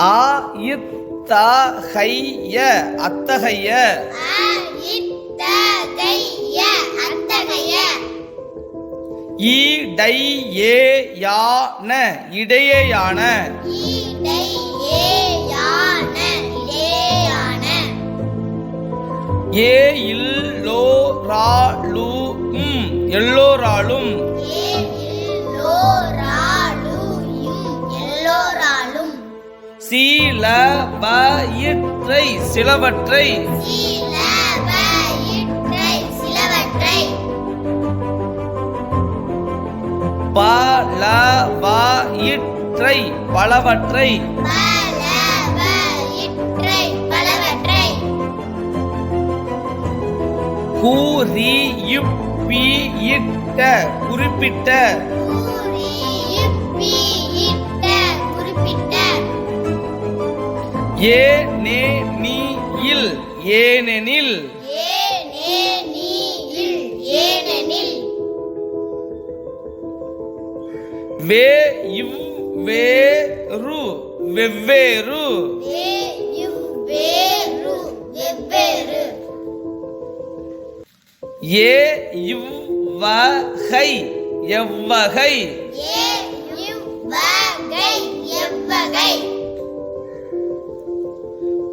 ஆ இத்தகைய அத்தகைய. இடை ஏ யான இடையேயான. ஏ இல்லோராலும் எல்லோராலும். ஏ எல்லோராலும். சீலபயிற்றை சிலவற்றை சிலவற்றை. பலவயிற்றை பலவற்றை குறிப்பிட்ட குறிப்பிட்ட குறிப்பிட்ட ஏனெனில் ஏனெனில். வே வெவ்வேறு. வேறு வெவ்வேறு. ஏ இவ்வகை எவ்வகை.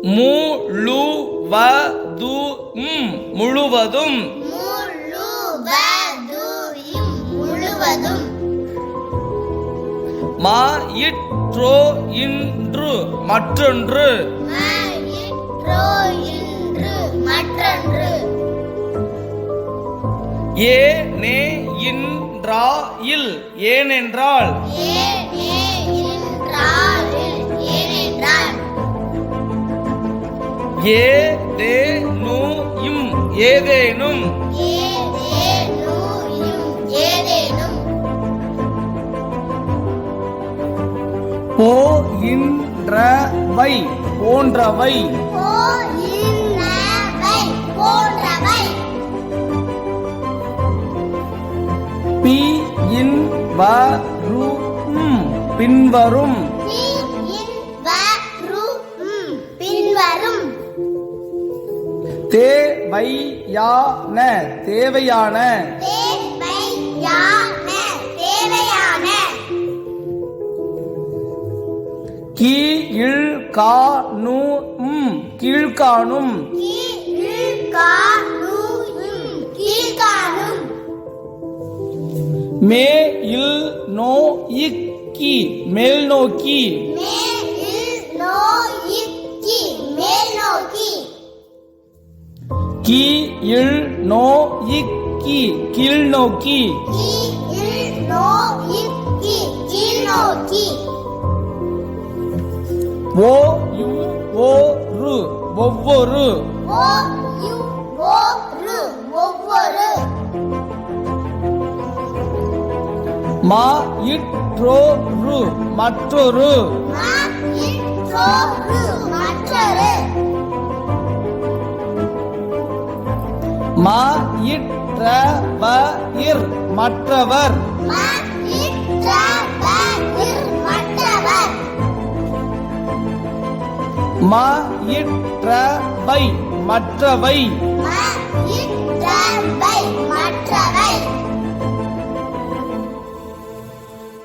முழுவதும் முழுவதும். இன்று மற்றொன்று. மயிற்றோ இன்று மற்றொன்று. ஏ நே இன்றாயில் ஏனென்றால் ஏனே ஏதேனு இம் ஏதேனும் ஏதேனும். ஏதேனும் போகின்றவை போன்றவை. போன்றவை பி இன் வரும் பின்வரும். பி தேவையான தேவையான தேவையான தேவையான. கீழ்காணும் கீழ்காணும். மே இல் நோ மேல் நோக்கி. கீ இல் நோ இக்கி கீழ் கீழ் நோக்கி. ஓ யு ஓ ரு. ஒவ்வொரு. மா ரு. மற்றொரு. மற்றொரு. மா மா இற்றவர் மற்றவர். மா மா இற்றவை மற்றவை.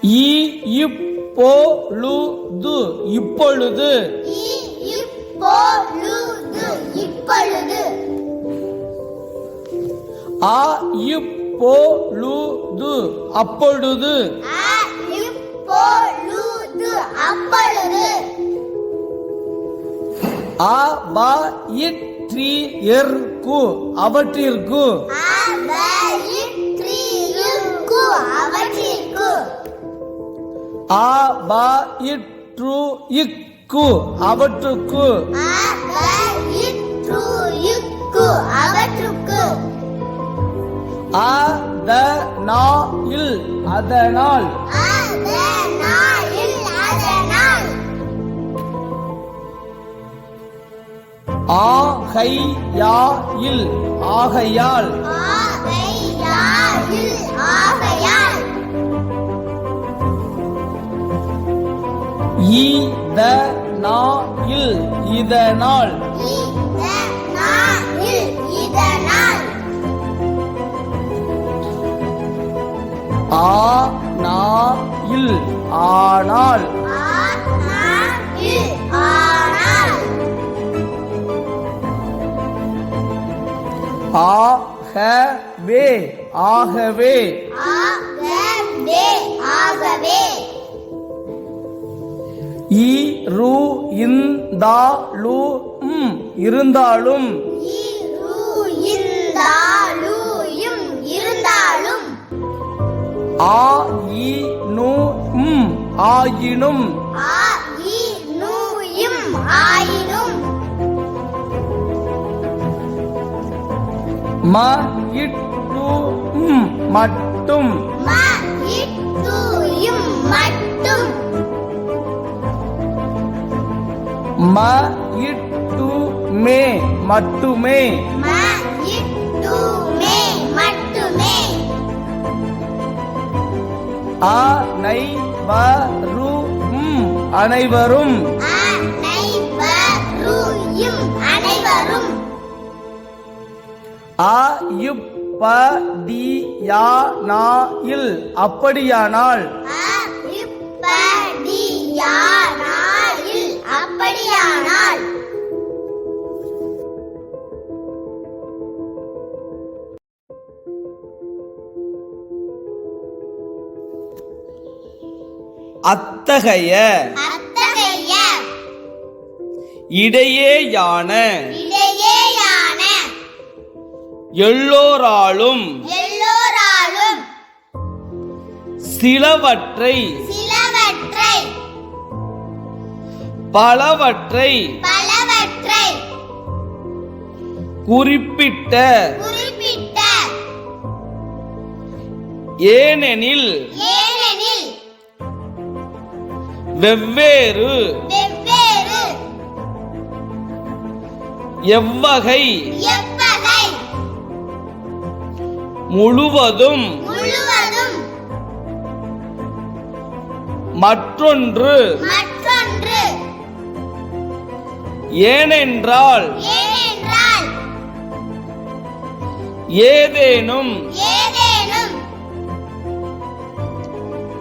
ஈ இப்பொழுது. இப்பொழுது இப்பொழுது இப்பொழுது. ஆ இப்பொழுது அப்பொழுது அப்பொழுது. ஆ பா இற்றியர்க்கு அவற்றிற்கு. ஆ பா இற்று இக்கு அவற்றுக்கு அவற்றுக்கு. அதனால் அதனால். ஆகை யா இல் ஆகையால். ஆகையால் ஆகையால். ஈ த நா இல் இதனால். இதனால் ஆ நா இல். ஆனால். ஆகவே ஆகவே. ஆகவே இ ரு இந்தா லு ம் இருந்தாலும் இருந்தாலும். ஆ இ நு ம் ஆயினும். ம இட்டு ம் மட்டும். ம இட்டு மே மட்டுமே அ நை வ ரு ம் அனைவரும். அ இப் ப டி யா நா இல் அப்படியானால். அப்படியானால் அத்தகைய இடையேயான எல்லோராலும் எல்லோராலும் சிலவற்றை சிலவற்றை பலவற்றை பலவற்றை குறிப்பிட்ட குறிப்பிட்ட ஏனெனில் ஏனெனில் வெவ்வேறு எவ்வகை முழுவதும் மற்றொன்று ஏனென்றால் ஏனென்றால் ஏதேனும் ஏதேனும்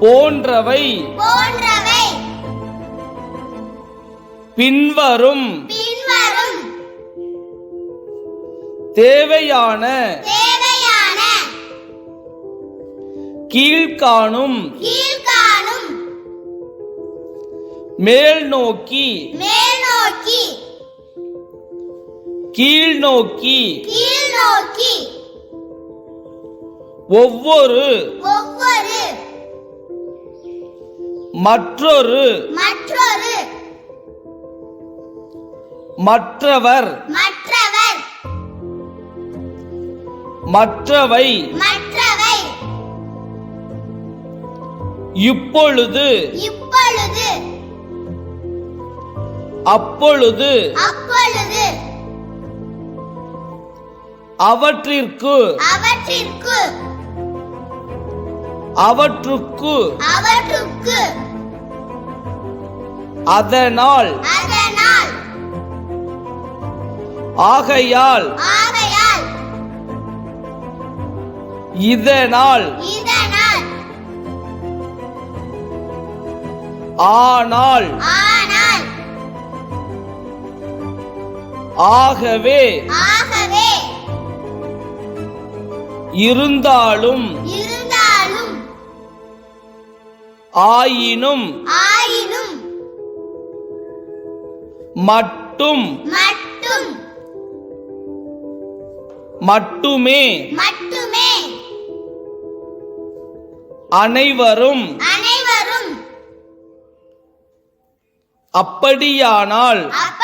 போன்றவை போன்றவை பின்வரும் தேவையான கீழ்காணும் மேல் நோக்கி மேல்நோக்கி. கீழ் நோக்கி கீழ்நோக்கி. ஒவ்வொரு ஒவ்வொரு. மற்றொரு மற்றொரு மற்றவர். மற்றவர். மற்றவை. மற்றவை. இப்பொழுது. இப்பொழுது. அப்பொழுது. அப்பொழுது. அவற்றிற்கு. அவற்றிற்கு. அவற்றுக்கு. அவற்றுக்கு. அதனால். அதனால். ஆகையால் இதனால் ஆனால் ஆகவே இருந்தாலும் ஆயினும் மட்டும் மட்டுமே மட்டுமே. அனைவரும் அனைவரும். அப்படியானால் அப்ப